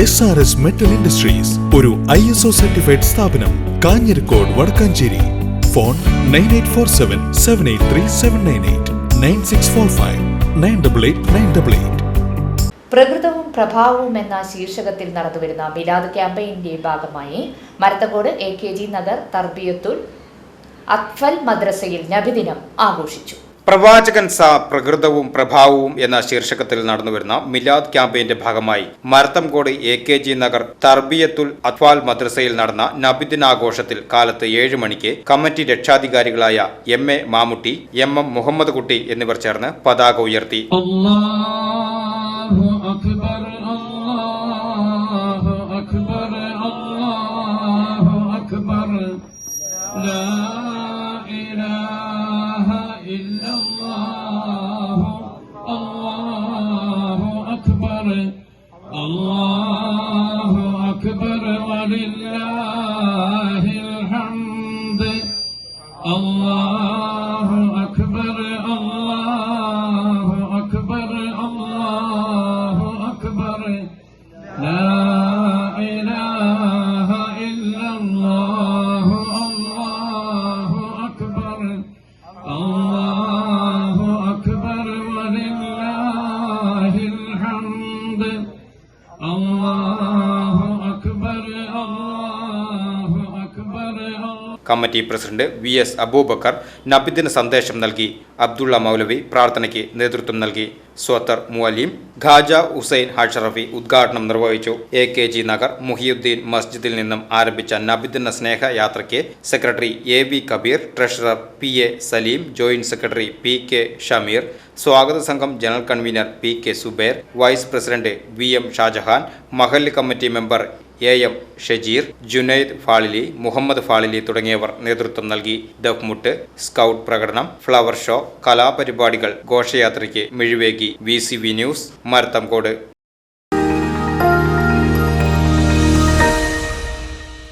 S R S metal industries ഒരു I S O certified സ്ഥാപനം Kanjirakode Vadakkanchery. Phone nine eight four seven seven eight three seven nine eight nine six four five nine double eight nine double eight പ്രകൃതവും പ്രഭാവവും എന്ന ശീർഷകത്തിൽ നടന്നുവരുന്ന മിലാദ് ക്യാമ്പയിന്റെ ഭാഗമായി Marathakode A K G Nagar Tarbiyathul Athfal മദ്രസയിൽ നബിദിനം ആഘോഷിച്ചു. പ്രവാചകൻ സ പ്രകൃതവും പ്രഭാവവും എന്ന ശീർഷകത്തിൽ നടന്നുവരുന്ന മിലാദ് ക്യാമ്പയിന്റെ ഭാഗമായി Marathamkode A K G Nagar Tarbiyathul Athwal മദ്രസയിൽ നടന്ന നബിദിന ആഘോഷത്തിൽ കാലത്ത് ഏഴ് മണിക്ക് committee രക്ഷാധികാരികളായ M A Mammootty M M Muhammad Kutty എന്നിവർ ചേർന്ന് പതാക ഉയർത്തി. അക്ബർ Allahu akbar. Allahu akbar ve lillahil hamd Allahu akbar Allah committee president V S Abubakar നബിദിന സന്ദേശം നൽകി. അബ്ദുള്ള മൗലവി പ്രാർത്ഥനയ്ക്ക് നേതൃത്വം നൽകി. സ്വത്തർ മുഅലീം ഖാജ ഹുസൈൻ ഹഷറഫി ഉദ്ഘാടനം നിർവഹിച്ചു. A K G Nagar Muhiyuddin മസ്ജിദിൽ നിന്നും ആരംഭിച്ച നബിദിന സ്നേഹയാത്രയ്ക്ക് secretary A V Kabeer treasurer P A Saleem joint secretary P K Shameer സ്വാഗത സംഘം general convener P K Zubair vice president V M Shajahan മഹല്ല് committee member A M Shajeer Junaid Fazili Muhammad Fazili തുടങ്ങിയവർ നേതൃത്വം നൽകി. ദഫ്മുട്ട് scout പ്രകടനം flower show കലാപരിപാടികൾ ഘോഷയാത്രയ്ക്ക് മിഴിവേകി. V C V news Marathamkode.